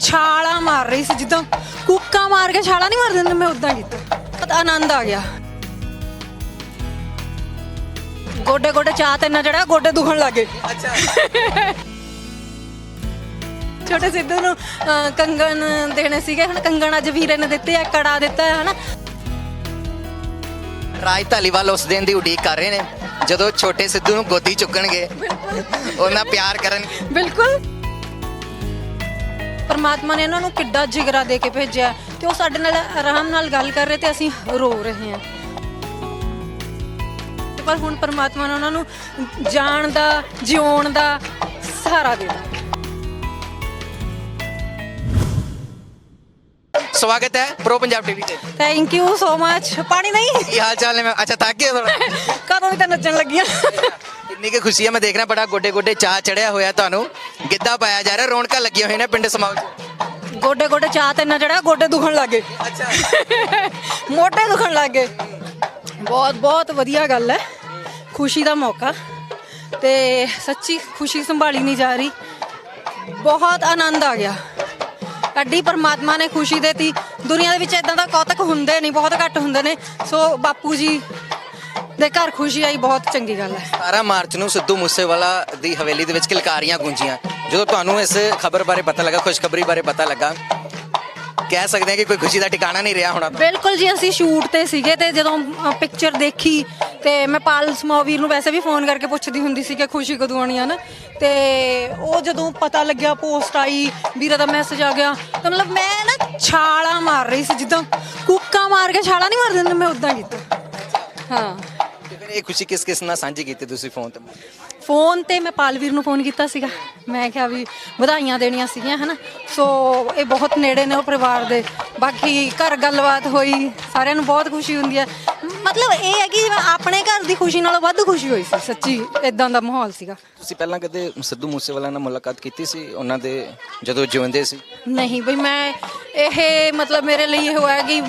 ਛਾਲਾਂ ਮਾਰ ਰਹੀ ਸੀ ਜਿੱਦਾਂ ਕੁੱਕਾ ਮਾਰ ਕੇ ਛਾਲਾਂ ਨਹੀਂ ਮਾਰ ਦਿੰਦੇ ਮੈਂ ਉਦਾਂ ਕੀਤਾ। ਬਹੁਤ ਆਨੰਦ ਆ ਗਿਆ। ਗੋਡੇ ਗੋਡੇ ਚਾਹ ਤੇ ਨਾ ਚੜਿਆ ਗੋਡੇ ਦੁਖਣ ਲੱਗੇ ਅੱਛਾ। ਛੋਟੇ ਸਿੱਧੂ ਨੂੰ ਅਹ, ਕੰਗਣ ਦੇਣੇ ਸੀਗੇ ਹੁਣ ਕੰਗਣ ਅੱਜ ਵੀਰੇ ਨੇ ਦਿੱਤੇ ਆ ਕੜਾ ਦਿੱਤਾ ਹੈ ਹਨਾ? ਰਾਜ ਧਾਲੀਵਾਲ ਉਸ ਦਿਨ ਦੀ ਉਡੀਕ ਕਰ ਰਹੇ ਨੇ ਜਦੋਂ ਛੋਟੇ ਸਿੱਧੂ ਨੂੰ ਗੋਦੀ ਚੁੱਕਣਗੇ ਉਹਨਾਂ ਪਿਆਰ ਕਰਨਗੇ। ਬਿਲਕੁਲ। ਪਰਮਾਤਮਾ ਨੇ ਇਹਨਾਂ ਨੂੰ ਕਿੱਡਾ ਜਿਗਰਾ ਦੇ ਕੇ ਭੇਜਿਆ ਤੇ ਉਹ ਸਾਡੇ ਨਾਲ ਆਰਾਮ ਨਾਲ ਗੱਲ ਕਰ ਰਹੇ ਤੇ ਅਸੀਂ ਰੋ ਰਹੇ ਹਾਂ। ਤੇ ਪਰ ਹੁਣ ਪਰਮਾਤਮਾ ਨੇ ਉਹਨਾਂ ਨੂੰ ਜਾਣ ਦਾ ਜਿਉਣ ਦਾ ਸਹਾਰਾ ਦਿੱਤਾ। ਸਵਾਗਤ ਹੈ ਪ੍ਰੋ ਪੰਜਾਬ ਟੀਵੀ ਤੇ। ਥੈਂਕ ਯੂ ਸੋ ਮਚ ਪਾਣੀ ਨਹੀਂ? ਕੀ ਹਾਲ ਚਾਲ ਨੇ? ਮੈਂ ਅੱਛਾ ਥੱਕ ਥੋੜਾ ਕਦੋਂ ਵੀ ਤਾਂ ਨੱਚਣ ਲੱਗੀਆਂ। ਇੰਨੀ ਕਿ ਖੁਸ਼ੀ ਹੈ ਮੈਂ ਦੇਖ ਰਿਹਾ ਬੜਾ ਗੋਡੇ ਗੋਡੇ ਚਾਹ ਚੜਿਆ ਹੋਇਆ ਤੁਹਾਨੂੰ। ਗਿੱਧਾ ਪਾਇਆ ਜਾ ਰਿਹਾ ਰੌਣਕਾਂ ਲੱਗੀਆਂ ਹੋਈਆਂ ਨੇ ਪਿੰਡ ਸਮਾਉ ਚ। ਗੋਡੇ ਗੋਡੇ ਚਾਹ ਤੇ ਨਾ ਚੜਿਆ ਗੋਡੇ ਦੁਖਣ ਲੱਗੇ ਅੱਛਾ। ਮੋਢੇ ਦੁਖਣ ਲੱਗੇ ਬਹੁਤ ਬਹੁਤ ਵਧੀਆ ਗੱਲ ਹੈ। ਖੁਸ਼ੀ ਦਾ ਮੌਕਾ। ਤੇ ਸੱਚੀ ਖੁਸ਼ੀ ਸੰਭਾਲੀ ਨਹੀਂ ਜਾ ਰਹੀ। ਬਹੁਤ ਆਨੰਦ ਆ ਗਿਆ। ਅੱਡੀ ਪਰਮਾਤਮਾ ਨੇ ਖੁਸ਼ੀ ਦੇਤੀ ਦੁਨੀਆ ਦੇ ਵਿੱਚ ਇਦਾਂ ਦਾ ਕੌਤਕ ਹੁੰਦੇ ਨਹੀਂ ਬਹੁਤ ਘੱਟ ਹੁੰਦੇ ਨੇ। ਸੋ ਬਾਪੂ ਜੀ ਦੇ ਘਰ ਖੁਸ਼ੀ ਆਈ ਬਹੁਤ ਚੰਗੀ ਗੱਲ ਹੈ। 18 ਮਾਰਚ ਨੂੰ ਸਿੱਧੂ ਮੂਸੇਵਾਲਾ ਦੀ ਹਵੇਲੀ ਦੇ ਵਿੱਚ ਕਿਲਕਾਰੀਆਂ ਗੂੰਜੀਆਂ। ਜਦੋਂ ਤੁਹਾਨੂੰ ਇਸ ਖਬਰ ਬਾਰੇ ਪਤਾ ਲੱਗਾ ਖੁਸ਼ਖਬਰੀ ਬਾਰੇ ਪਤਾ ਲੱਗਾ ਕਹਿ ਸਕਦੇ ਹਾਂ ਕਿ ਕੋਈ ਖੁਸ਼ੀ ਦਾ ਟਿਕਾਣਾ ਨਹੀਂ ਰਿਹਾ ਹੋਣਾ। ਬਿਲਕੁਲ ਜੀ ਅਸੀਂ ਸ਼ੂਟ ਤੇ ਸੀਗੇ ਤੇ ਜਦੋਂ ਪਿਕਚਰ ਦੇਖੀ ਤੇ ਮੈਂ ਪਾਲ ਸਮੋਵੀਰ ਨੂੰ ਵੈਸੇ ਵੀ ਫੋਨ ਕਰਕੇ ਪੁੱਛਦੀ ਹੁੰਦੀ ਸੀ ਕਿ ਖੁਸ਼ੀ ਕਦੋਂ ਆਣੀ ਆ ਨਾ। ਤੇ ਉਹ ਜਦੋਂ ਪਤਾ ਲੱਗਿਆ ਪੋਸਟ ਆਈ ਵੀਰਾ ਦਾ ਮੈਸੇਜ ਆ ਗਿਆ। ਤਾਂ ਮਤਲਬ ਮੈਂ ਨਾ ਛਾਲਾਂ ਮਾਰ ਰਹੀ ਸੀ ਜਿੱਦਾਂ ਕੁੱਕਾ ਮਾਰ ਕੇ ਛਾਲਾਂ ਨਹੀਂ ਮਾਰ ਦਿੰਦੇ ਮੈਂ ਉਦਾਂ ਕੀਤਾ। ਹਾਂ। ਤੇ ਫਿਰ ਇਹ ਖੁਸ਼ੀ ਕਿਸ ਕਿਸ ਨਾਲ ਸਾਂਝੀ ਕੀਤੀ ਤੁਸੀਂ ਫੋਨ ਤੇ? ਫੋਨ ਤੇ ਮੈਂ ਪਾਲਵੀਰ ਨੂੰ ਫੋਨ ਕੀਤਾ ਸੀਗਾ। ਮੈਂ ਕਿਹਾ ਵੀ ਵਧਾਈਆਂ ਦੇਣੀਆਂ ਸੀਗੀਆਂ ਹਨਾ। ਸੋ ਇਹ ਬਹੁਤ ਨੇੜੇ ਨੇ ਉਹ ਪਰਿਵਾਰ ਦੇ। ਬਾਕੀ ਘਰ ਗੱਲਬਾਤ ਹੋਈ ਸਾਰਿਆਂ ਨੂੰ ਬਹੁਤ ਖੁਸ਼ੀ ਹੁੰਦੀ ਹੈ। ਮਤਲਬ ਇਹ ਹੈ ਕਿ ਆਪਣੇ ਘਰ ਦੀ ਖੁਸ਼ੀ ਨਾਲੋਂ ਵੱਧ ਖੁਸ਼ੀ ਹੋਈ ਸੀ ਸੱਚੀ ਇਦਾਂ ਦਾ ਮਾਹੌਲ ਸੀਗਾ। ਤੁਸੀਂ ਪਹਿਲਾਂ ਕਦੇ ਸਿੱਧੂ ਮੂਸੇਵਾਲਾ ਨਾਲ ਮੁਲਾਕਾਤ ਕੀਤੀ ਸੀ? ਉਹਨਾਂ ਦੇ ਜਦੋਂ ਜਿਉਂਦੇ ਸੀ? ਨਹੀਂ ਬਈ ਮੈਂ ਇਹ ਮਤਲਬ ਮੇਰੇ ਲਈ ਇਹ ਹੋਇਆ ਕਿ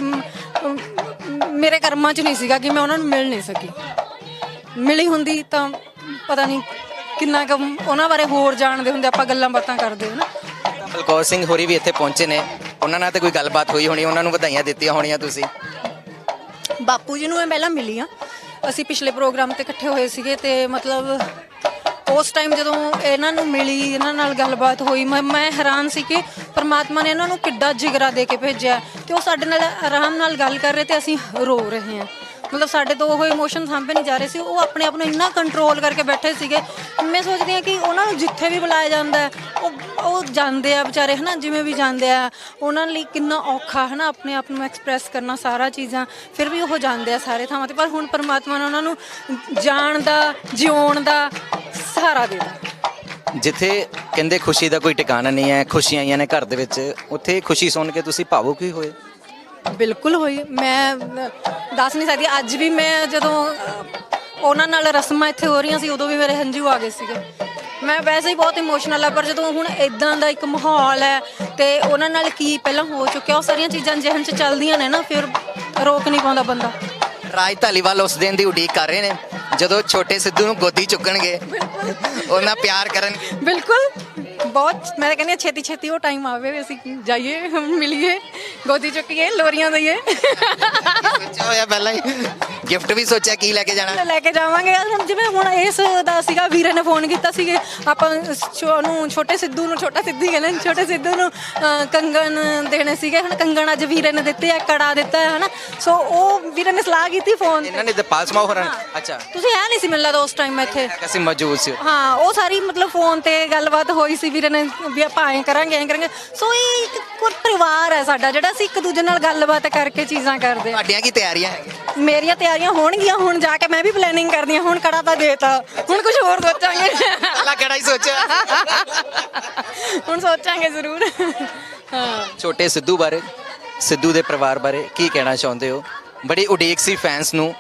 ਮੇਰੇ ਕਰਮਾਂ 'ਚ ਨਹੀਂ ਸੀਗਾ ਕਿ ਮੈਂ ਉਹਨਾਂ ਨੂੰ ਮਿਲ ਨਹੀਂ ਸਕੀ। ਮਿਲੀ ਹੁੰਦੀ ਤਾਂ ਪਤਾ ਨਹੀਂ ਕਿੰਨਾ ਕੁ ਉਹਨਾਂ ਬਾਰੇ ਹੋਰ ਜਾਣਦੇ ਹੁੰਦੇ ਆਪਾਂ ਗੱਲਾਂ ਬਾਤਾਂ ਕਰਦੇ ਹਨਾ। ਬਲਕੌਰ ਸਿੰਘ ਹੋਰੀ ਵੀ ਇੱਥੇ ਪਹੁੰਚੇ ਨੇ। ਉਹਨਾਂ ਨਾਲ ਤੇ ਕੋਈ ਗੱਲਬਾਤ ਹੋਈ ਹੋਣੀ ਉਹਨਾਂ ਨੂੰ ਵਧਾਈਆਂ ਦਿੱਤੀਆਂ ਹੋਣੀਆਂ ਤੁਸੀਂ। ਬਾਪੂ ਜੀ ਨੂੰ ਮੈਂ ਪਹਿਲਾਂ ਮਿਲੀ ਆ ਅਸੀਂ ਪਿਛਲੇ ਪ੍ਰੋਗਰਾਮ ਤੇ ਇਕੱਠੇ ਹੋਏ ਸੀਗੇ ਤੇ ਮਤਲਬ ਉਸ ਟਾਈਮ ਜਦੋਂ ਇਹਨਾਂ ਨੂੰ ਮਿਲੀ, ਇਹਨਾਂ ਨਾਲ ਗੱਲਬਾਤ ਹੋਈ, ਮੈਂ ਮੈਂ ਹੈਰਾਨ ਸੀ ਕਿ ਪਰਮਾਤਮਾ ਨੇ ਇਹਨਾਂ ਨੂੰ ਕਿੱਡਾ ਜਿਗਰਾ ਦੇ ਕੇ ਭੇਜਿਆ ਤੇ ਉਹ ਸਾਡੇ ਨਾਲ ਆਰਾਮ ਨਾਲ ਗੱਲ ਕਰ ਰਹੇ ਤੇ ਅਸੀਂ ਰੋ ਰਹੇ ਹਾਂ। ਮਤਲਬ ਸਾਡੇ ਤੋਂ ਉਹ ਇਮੋਸ਼ਨ ਸਾਂਭੇ ਨਹੀਂ ਜਾ ਰਹੇ ਸੀ, ਉਹ ਆਪਣੇ ਆਪ ਨੂੰ ਇੰਨਾ ਕੰਟਰੋਲ ਕਰਕੇ ਬੈਠੇ ਸੀਗੇ। ਮੈਂ ਸੋਚਦੀ ਹਾਂ ਕਿ ਉਹਨਾਂ ਨੂੰ ਜਿੱਥੇ ਵੀ ਬੁਲਾਇਆ ਜਾਂਦਾ ਉਹ ਉਹ ਜਾਂਦੇ ਆ ਵਿਚਾਰੇ, ਹਨਾ, ਜਿਵੇਂ ਵੀ ਜਾਂਦੇ ਆ, ਉਹਨਾਂ ਲਈ ਕਿੰਨਾ ਔਖਾ, ਹਨਾ, ਆਪਣੇ ਆਪ ਨੂੰ ਐਕਸਪ੍ਰੈਸ ਕਰਨਾ ਸਾਰਾ ਚੀਜ਼ਾਂ, ਫਿਰ ਵੀ ਉਹ ਜਾਂਦੇ ਆ ਸਾਰੇ ਥਾਵਾਂ ਤੇ। ਪਰ ਹੁਣ ਪਰਮਾਤਮਾ ਨੇ ਉਹਨਾਂ ਨੂੰ ਜਾਣ ਦਾ ਜਿਉਣ ਦਾ ਸਹਾਰਾ ਦੇ ਦਿੱਤਾ ਜਿੱਥੇ ਕਹਿੰਦੇ ਖੁਸ਼ੀ ਦਾ ਕੋਈ ਟਿਕਾਣਾ ਨਹੀਂ ਹੈ ਖੁਸ਼ੀਆਂ ਆਈਆਂ ਨੇ ਘਰ ਦੇ ਵਿੱਚ ਉੱਥੇ ਖੁਸ਼ੀ ਸੁਣ ਕੇ ਤੁਸੀਂ ਭਾਵੁਕ ਹੀ ਹੋਏ? ਬਿਲਕੁਲ ਹੋਈ। ਮੈਂ ਦੱਸ ਨਹੀਂ ਸਕਦੀ ਅੱਜ ਵੀ ਮੈਂ ਜਦੋਂ ਅਹ, ਉਹਨਾਂ ਨਾਲ ਰਸਮਾਂ ਇੱਥੇ ਹੋ ਰਹੀਆਂ ਸੀ ਉਦੋਂ ਵੀ ਮੇਰੇ ਹੰਝੂ ਆ ਗਏ ਸੀਗੇ। ਮੈਂ ਵੈਸੇ ਹੀ ਬਹੁਤ ਇਮੋਸ਼ਨਲ ਆ ਪਰ ਜਦੋਂ ਹੁਣ ਇਦਾਂ ਦਾ ਇੱਕ ਮਾਹੌਲ ਹੈ ਤੇ ਉਹਨਾਂ ਨਾਲ ਕੀ ਪਹਿਲਾਂ ਹੋ ਚੁੱਕਿਆ ਉਹ ਸਾਰੀਆਂ ਚੀਜ਼ਾਂ ਜਿਹਨ ਚ ਚੱਲਦੀਆਂ ਨੇ ਨਾ ਫਿਰ ਰੋਕ ਨਹੀਂ ਪਾਉਂਦਾ ਬੰਦਾ। ਰਾਜ ਧਾਲੀਵਾਲ ਉਸ ਦਿਨ ਦੀ ਉਡੀਕ ਕਰ ਰਹੇ ਨੇ। ਜਦੋਂ ਛੋਟੇ ਸਿੱਧੂ ਨੂੰ ਗੋਦੀ ਚੁੱਕਣਗੇ ਉਹਨਾਂ ਪਿਆਰ ਕਰਨਗੇ। ਬਿਲਕੁਲ। ਬਹੁਤ ਮੈਂ ਕਹਿੰਦੀ ਛੇਤੀ ਛੇਤੀ ਉਹ ਟਾਈਮ ਆਵੇ ਅਸੀਂ ਜਾਈਏ ਮਿਲੀਏ ਗੋਦੀ ਚੁੱਕੀਏ ਲੋਰੀਆਂ ਦਈਏ। ਸੋਚਿਆ ਹੋਇਆ ਪਹਿਲਾਂ ਹੀ। ਗਿਫਟ ਵੀ ਸੋਚਿਆ ਕੀ ਲੈ ਕੇ ਜਾਣਾ? ਲੈ ਕੇ ਜਾਵਾਂਗੇ। ਹੁਣ ਜਿਵੇਂ ਹੁਣ ਇਸ ਦਾ ਸੀਗਾ ਵੀਰੇ ਨੇ ਫੋਨ ਕੀਤਾ ਸੀਗੇ। ਆਪਾਂ ਨੂੰ ਛੋਟੇ ਸਿੱਧੂ ਨੂੰ ਛੋਟਾ ਸਿੱਧੂ ਕਹਿੰਦੇ ਨੇ, ਛੋਟੇ ਸਿੱਧੂ ਨੂੰ ਕੰਗਣ ਦੇਣੇ ਸੀਗੇ। ਹੁਣ ਕੰਗਣ ਅੱਜ ਵੀਰੇ ਨੇ ਦਿੱਤੇ ਆ ਕੜਾ ਦਿੱਤਾ ਹੈ ਹਨਾ? ਸੋ ਉਹ ਵੀਰੇ ਨੇ ਸਲਾਹ ਕੀਤੀ ਫੋਨ ਇਹਨਾਂ ਨੇ ਦਪਾਲ ਸਮਾ ਹੋਰਾਂ ਅੱਛਾ। ਤੁਸੀਂ ਹੈ ਨਹੀਂ ਸੀ ਮਿਲਦਾ ਉਸ ਟਾਈਮ ਇੱਥੇ। ਅਸੀਂ ਮੌਜੂਦ ਸੀ। ਹਾਂ ਉਹ ਸਾਰੀ ਮਤਲਬ ਫੋਨ ਤੇ ਗੱਲਬਾਤ ਹੋਈ ਸੀ ਵੀਰੇ ਨੇ ਵੀ ਆਪਾਂ ਐਂ ਕਰਾਂਗੇ ਐਂ ਕਰਾਂਗੇ। ਸੋ ਇਹ ਇੱਕ ਪਰਿਵਾਰ ਹੈ ਸਾਡਾ ਜਿਹੜਾ ਅਸੀਂ ਇੱਕ ਦੂਜੇ ਨਾਲ ਗੱਲਬਾਤ ਕਰਕੇ ਚੀਜ਼ਾਂ ਕਰਦੇ ਹਾਂ ਤੁਹਾਡੀਆਂ ਕੀ ਤਿਆਰੀਆਂ ਹੈਗੀਆਂ? ਮੇਰੀਆਂ ਤਿਆਰੀਆਂ ਹੋਣਗੀਆਂ ਹੁਣ ਜਾ ਕੇ ਮੈਂ ਵੀ ਪਲੈਨਿੰਗ ਕਰਦੀ ਹਾਂ ਹੁਣ ਕੜਾ ਤਾਂ ਦੇਤਾ? ਹੁਣ ਕੁਝ ਹੋਰ ਸੋਚਾਂਗੇ। ਪਹਿਲਾਂ ਕਿਹੜਾ ਹੀ ਸੋਚਿਆ? ਹੁਣ ਸੋਚਾਂਗੇ ਜ਼ਰੂਰ। ਹਾਂ। ਛੋਟੇ ਸਿੱਧੂ ਬਾਰੇ ਸਿੱਧੂ ਦੇ ਪਰਿਵਾਰ ਬਾਰੇ ਕੀ ਕਹਿਣਾ ਚਾਹੁੰਦੇ ਹੋ? ਬੜੀ ਉਡੀਕ ਸੀ ਫੈਨਸ ਨੂੰ।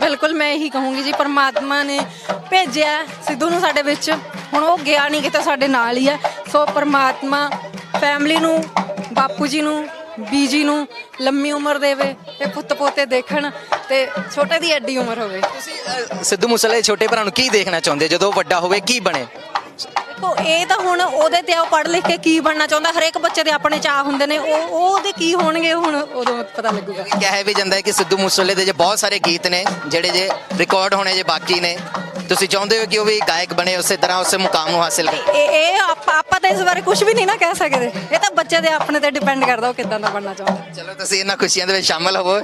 ਬਿਲਕੁਲ ਮੈਂ ਇਹੀ ਕਹੂੰਗੀ ਜੀ ਪਰਮਾਤਮਾ ਨੇ ਭੇਜਿਆ ਸਿੱਧੂ ਨੂੰ ਸਾਡੇ ਵਿੱਚ। ਹੁਣ ਉਹ ਗਿਆ ਨਹੀਂ ਕਿਤੇ ਸਾਡੇ ਨਾਲ ਹੀ ਹੈ ਸੋ ਪਰਮਾਤਮਾ ਫੈਮਿਲੀ ਨੂੰ ਬਾਪੂ ਜੀ ਨੂੰ ਬੀਜੀ ਨੂੰ ਲੰਮੀ ਉਮਰ ਦੇਵੇ ਤੇ ਪੁੱਤ ਪੋਤੇ ਦੇਖਣ ਤੇ ਛੋਟੇ ਦੀ ਐਡੀ ਉਮਰ ਹੋਵੇ। ਤੁਸੀਂ ਅਹ, ਸਿੱਧੂ ਮੂਸੇਵਾਲੇ ਦੇ ਛੋਟੇ ਭਰਾ ਨੂੰ ਕੀ ਦੇਖਣਾ ਚਾਹੁੰਦੇ? ਹੋ ਜਦੋਂ ਉਹ ਵੱਡਾ ਹੋਵੇ ਕੀ ਬਣੇ? ਦੇਖੋ ਇਹ ਤਾਂ ਹੁਣ ਉਹਦੇ ਤੇ ਆ ਉਹ ਪੜ੍ਹ ਲਿਖ ਕੇ ਕੀ ਬਣਨਾ ਚਾਹੁੰਦਾ? ਹਰੇਕ ਬੱਚੇ ਦੇ ਆਪਣੇ ਚਾਹ ਹੁੰਦੇ ਨੇ। ਉਹ ਉਹ ਉਹਦੇ ਕੀ ਹੋਣਗੇ ਹੁਣ? ਉਦੋਂ ਪਤਾ ਲੱਗੂਗਾ। ਕਿਹਾ ਵੀ ਜਾਂਦਾ ਹੈ ਕਿ ਸਿੱਧੂ ਮੂਸੇਵਾਲੇ ਦੇ ਜੇ ਬਹੁਤ ਸਾਰੇ ਗੀਤ ਨੇ ਜਿਹੜੇ ਜੇ ਰਿਕਾਰਡ ਹੋਣੇ ਜੇ ਬਾਕੀ ਨੇ ਤੁਸੀਂ ਚਾਹੁੰਦੇ ਹੋ ਕਿ ਉਹ ਵੀ ਗਾਇਕ ਬਣੇ ਉਸੇ ਤਰ੍ਹਾਂ ਉਸੇ ਮੁਕਾਮ ਨੂੰ ਹਾਸਿਲ ਕਰੇ? ਇਹ ਇਹ ਆਪਾਂ ਆਪਾਂ ਤਾਂ ਇਸ ਬਾਰੇ ਕੁਝ ਵੀ ਨਹੀਂ ਨਾ ਕਹਿ ਸਕਦੇ। ਇਹ ਤਾਂ ਬੱਚੇ ਦੇ ਆਪਣੇ ਤੇ ਡਿਪੈਂਡ ਕਰਦਾ ਉਹ ਕਿੱਦਾਂ ਦਾ ਬਣਨਾ ਚਾਹੁੰਦਾ। ਚਲੋ ਤੁਸੀਂ ਇਹਨਾਂ ਖੁਸ਼ੀਆਂ ਦੇ ਵਿੱਚ ਸ਼ਾਮਲ ਹੋਵੋ।